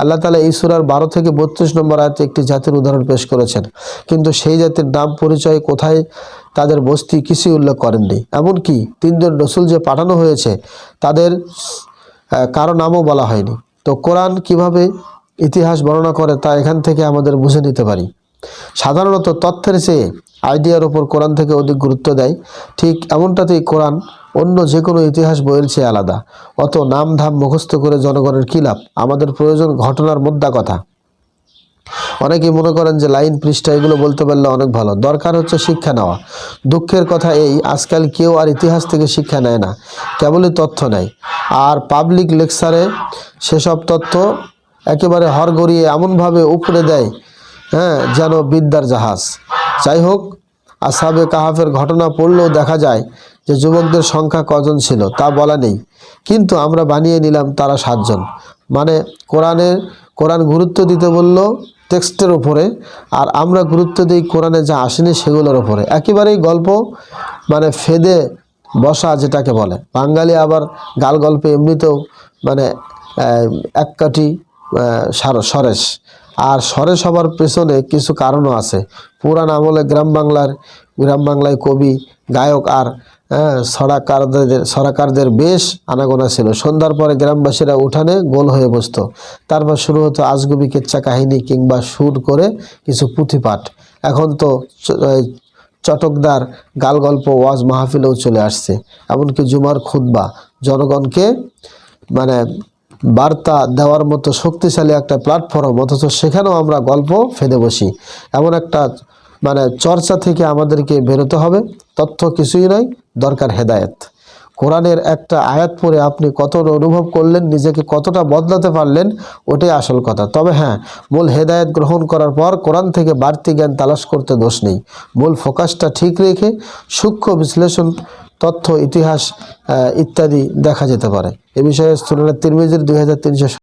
আল্লাহ তালা এই সুরার বারো থেকে বত্রিশ নম্বর আয়তে একটি জাতির উদাহরণ পেশ করেছেন। কিন্তু সেই জাতির নাম পরিচয় কোথায় তাদের বস্তি কিছুই উল্লেখ করেননি। এমনকি তিনজন রসুল যে পাঠানো হয়েছে, তাদের কারও নামও বলা হয়নি। তো কোরআন কীভাবে ইতিহাস বর্ণনা করে তা এখান থেকে আমাদের বুঝে নিতে পারি। সাধারণত তথ্যের চেয়ে আইডিয়ার ওপর কোরআন থেকে অধিক গুরুত্ব দেয়। ঠিক এমনটাতেই কোরআন অন্য যে কোনো ইতিহাস বইয়ের চেয়ে আলাদা। অত নাম ধাম মুখস্থ করে জনগণের কী লাভ? আমাদের প্রয়োজন ঘটনার মোদ্দা কথা। অনেকেই মনে করেন যে লাইন, পৃষ্ঠা এগুলো বলতে পারলে অনেক ভালো। দরকার হচ্ছে শিক্ষা নেওয়া। দুঃখের কথা এই, আজকাল কেউ আর ইতিহাস থেকে শিক্ষা নেয় না। কেবলই তথ্য নেয়। আর পাবলিক লেকচারে সেসব তথ্য একেবারে হরগড়িয়ে এমনভাবে উপড়ে দেয় হ্যাঁ যেন বিদ্যার জাহাজ। যাই হোক, আসাবে কাহাফের ঘটনা পড়লেও দেখা যায় যে যুবকদের সংখ্যা কজন ছিল তা বলা নেই। কিন্তু আমরা বানিয়ে নিলাম তারা সাতজন। মানে কোরআনের, কোরআন গুরুত্ব দিতে বলল টেক্সটের ওপরে আর আমরা গুরুত্ব দিই কোরআনে যা আসেনি সেগুলোর ওপরে একেবারেই গল্প মানে ফেদে বসা যেটাকে বলে। বাঙালি আবার গাল গল্পে এমনিতেও মানে এক কাঠি সার- সরেশ। আর সরেশ সবার পেছনে কিছু কারণও আছে। পুরান আমলে গ্রাম বাংলার গ্রাম বাংলায় কবি গায়ক আর হ্যাঁ, সরাকারদের সরাকারদের বেশ আনাগোনা ছিল। সন্ধ্যার পরে গ্রামবাসীরা উঠানে গোল হয়ে বসতো। তারপর শুরু হতো আজগুবি কেচ্চা কাহিনী কিংবা সুর করে কিছু পুঁথিপাঠ। এখন তো চটকদার গাল গল্প ওয়াজ মাহফিলেও চলে আসছে। এমনকি জুমার খুতবা জনগণকে মানে বার্তা দেওয়ার মতো শক্তিশালী একটা প্ল্যাটফর্ম অথচ সেখানেও আমরা গল্প ফেদে বসি। এমন একটা মানে চর্চা থেকে আমাদেরকে বেরোতে হবে, তথ্য কিছুই নয় দরকার হেদায়েত। কোরআনের একটা আয়াত পড়ে আপনি কতটা অনুভব করলেন, নিজেকে কতটা বদলাতে পারলেন, ওটাই আসল কথা। তবে হ্যাঁ মূল হেদায়েত গ্রহণ করার পর কোরআন থেকে বাড়তি জ্ঞান তালাশ করতে দোষ নেই। মূল ফোকাসটা ঠিক রেখে সূক্ষ্ম বিশ্লেষণ তথ্য ইতিহাস ইত্যাদি দেখা যেতে পারে। এ বিষয়ে সুরানের তিরমিজির দুই হাজার তিনশো